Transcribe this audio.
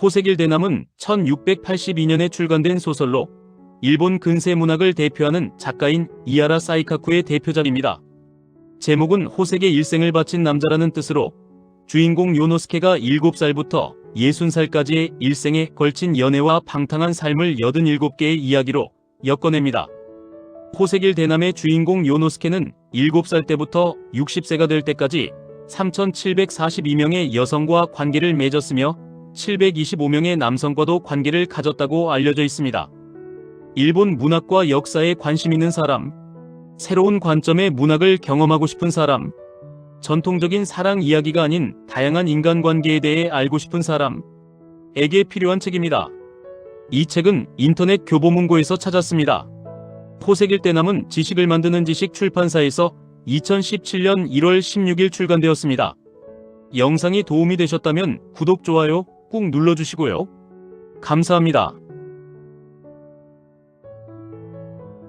호세길 대남은 1682년에 출간된 소설로 일본 근세 문학을 대표하는 작가인 이하라 사이카쿠의 대표작입니다. 제목은 호세의 일생을 바친 남자라는 뜻으로 주인공 요노스케가 7살부터 60살까지의 일생에 걸친 연애와 방탕한 삶을 87개의 이야기로 엮어냅니다. 호세길 대남의 주인공 요노스케는 7살 때부터 60세가 될 때까지 3,742명의 여성과 관계를 맺었으며 725명의 남성과도 관계를 가졌다고 알려져 있습니다. 일본 문학과 역사에 관심 있는 사람, 새로운 관점의 문학을 경험하고 싶은 사람, 전통적인 사랑 이야기가 아닌 다양한 인간관계에 대해 알고 싶은 사람에게 필요한 책입니다. 이 책은 인터넷 교보문고에서 찾았습니다. 호세길 대남은 지식을 만드는 지식 출판사에서 2017년 1월 16일 출간되었습니다. 영상이 도움이 되셨다면 구독, 좋아요 꾹 눌러주시고요. 감사합니다.